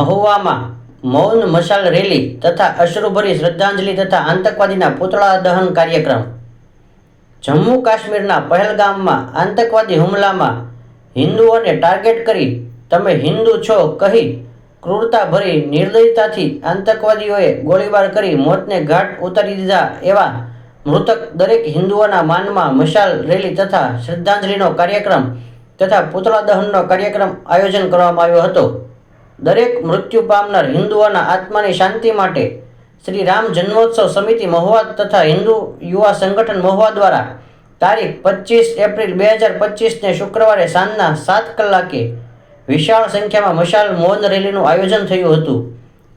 મહુવામાં મૌન મશાલ રેલી તથા અશ્રુભરી શ્રદ્ધાંજલિ તથા આતંકવાદીના પૂતળા દહન કાર્યક્રમ. જમ્મુ કાશ્મીરના પહેલગામમાં આતંકવાદી હુમલામાં હિન્દુઓને ટાર્ગેટ કરી તમે હિન્દુ છો કહી ક્રૂરતાભરી નિર્દયતાથી આતંકવાદીઓએ ગોળીબાર કરી મોતને ઘાટ ઉતારી દીધા એવા મૃતક દરેક હિન્દુઓના માનમાં મશાલ રેલી તથા શ્રદ્ધાંજલિનો કાર્યક્રમ તથા પૂતળા દહનનો કાર્યક્રમ આયોજન કરવામાં આવ્યો હતો. દરેક મૃત્યુ પામનાર હિન્દુઓના આત્માની શાંતિ માટે શ્રી રામ જન્મોત્સવ સમિતિ મહુવા તથા હિન્દુ યુવા સંગઠન મહુવા દ્વારા તારીખ પચીસ એપ્રિલ બે હજાર પચીસને શુક્રવારે સાંજના સાત કલાકે વિશાળ સંખ્યામાં મશાલ મૌન રેલીનું આયોજન થયું હતું.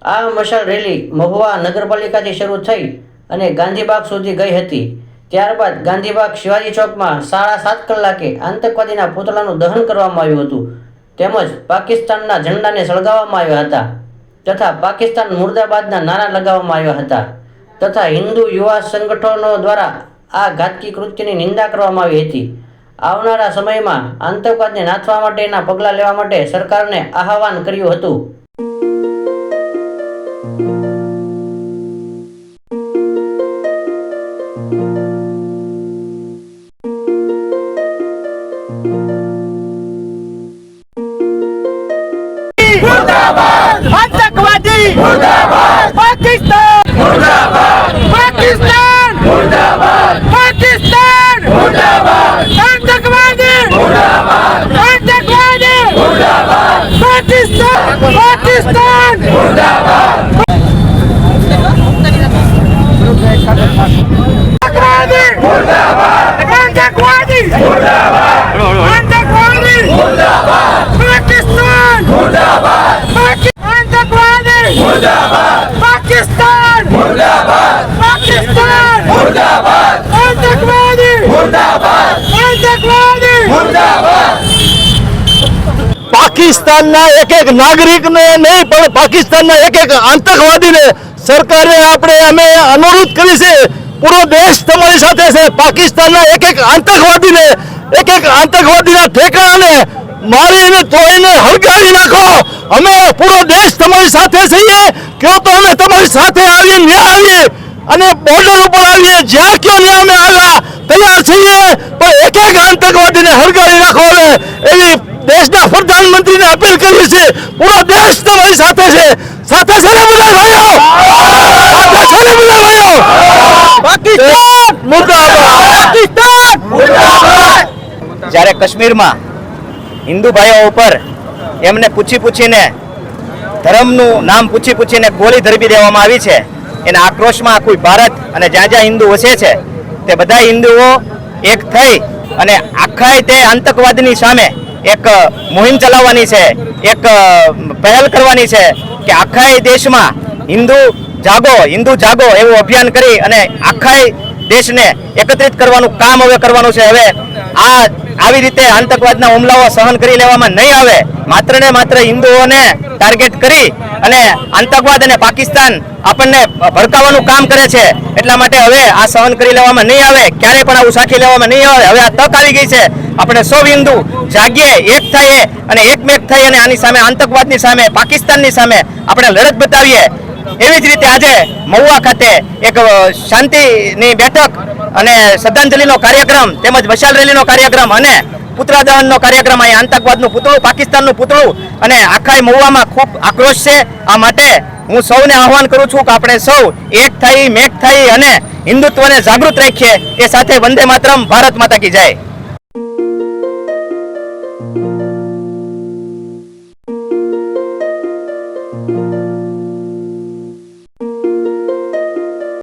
આ મશાલ રેલી મહુવા નગરપાલિકાથી શરૂ થઈ અને ગાંધીબાગ સુધી ગઈ હતી. ત્યારબાદ ગાંધીબાગ શિવાજી ચોકમાં સાડા સાત કલાકે આતંકવાદીના પૂતળાનું દહન કરવામાં આવ્યું હતું. તેમજ પાકિસ્તાનના ઝંડાને સળગાવવામાં આવ્યા હતા તથા પાકિસ્તાન મુર્દાબાદના નારા લગાવવામાં આવ્યા હતા તથા હિન્દુ યુવા સંગઠનો દ્વારા આ ઘાતકી કૃત્યની નિંદા કરવામાં આવી હતી. આવનારા સમયમાં આતંકવાદને નાથવા માટેના પગલાં લેવા માટે સરકારને આહવાન કર્યું હતું. ਮੁਰਦਾਬਾਦ! ਹੱਤਕਵਾਦੀ પાકિસ્તાનના એક એક નાગરિકને નહીં, પણ પાકિસ્તાનના એક એક આતંકવાદીને સરકારે આપણે અમે અનુરોધ કરી છે. પૂરો દેશ તમારી સાથે છે. પાકિસ્તાનના એક એક આતંકવાદીને એક એક આતંકવાદીના ઠેકાણાને મારીને, તોડીને હળગાવી નાખો. અમે પૂરો દેશ તમારી સાથે છીએ. કયો તો અમે તમારી સાથે આવીએ ન્યા આવીએ અને બોર્ડર ઉપર આવીએ. જ્યાં કયો ન્યા અમે આવ્યા તૈયાર છીએ પણ એક એક આતંકવાદીને હળગાવી નાખો એવી દેશના પ્રધાનમંત્રીને અપીલ કરી છે પૂરો દેશ તમારી સાથે છે. સાથે છે ને બધા ભાઈઓ? સાથે છે ને બધા ભાઈઓ? પાકિસ્તાન મુર્દાબાદ. પાકિસ્તાન મુર્દાબાદ. જ્યારે કાશ્મીરમાં હિન્દુ ભાઈઓ ઉપર એમને પૂછી પૂછીને ધર્મનું નામ પૂછી પૂછીને ગોળી ધરબી દેવામાં આવી છે એના આક્રોશમાં આખું ભારત અને જ્યાં જ્યાં હિન્દુ વસે છે તે બધા હિન્દુઓ એક થઈ અને આખા તે આતંકવાદની સામે એક મુહિમ ચલાવવાની છે, એક પહેલ કરવાની છે કે આખા દેશમાં હિન્દુ જાગો હિન્દુ જાગો એવું અભિયાન કરી અને આખા દેશને એકત્રિત કરવાનું કામ હવે કરવાનું છે. હવે આ આવી રીતે આતંકવાદના હુમલાઓ સહન કરી લેવામાં નહીં આવે. માત્ર ને માત્ર હિન્દુઓને ટાર્ગેટ કરી અને આતંકવાદ અને પાકિસ્તાન આપણને ભડકાવવાનું કામ કરે છે. એટલા માટે હવે આ સહન કરી લેવામાં નહીં આવે ક્યારે પણ આવું સાખી લેવામાં નહીં આવે. હવે આ તક આવી ગઈ છે. આપણે સૌ હિન્દુ જાગીએ, એક થઈએ અને એકમેક થઈ અને આની સામે આતંકવાદની સામે, પાકિસ્તાનની સામે આપણે લડત બતાવીએ. એવી જ રીતે આજે મહુવા ખાતે એક શાંતિની બેઠક અને શ્રદ્ધાંજલિનો કાર્યક્રમ તેમજ મશાલ રેલીનો કાર્યક્રમ અને પુતળા દહનનો કાર્યક્રમ અહીં આતંકવાદનું પુતળું, પાકિસ્તાનનું પુતળું અને આખાય મહુવામાં ખૂબ આક્રોશ છે. આ માટે હું સૌને આહવાન કરું છું કે આપણે સૌ એક થઈ, મેક થઈ અને હિન્દુત્વને જાગૃત રાખીએ. એ સાથે વંદે માતરમ, ભારત માતા કી જાય.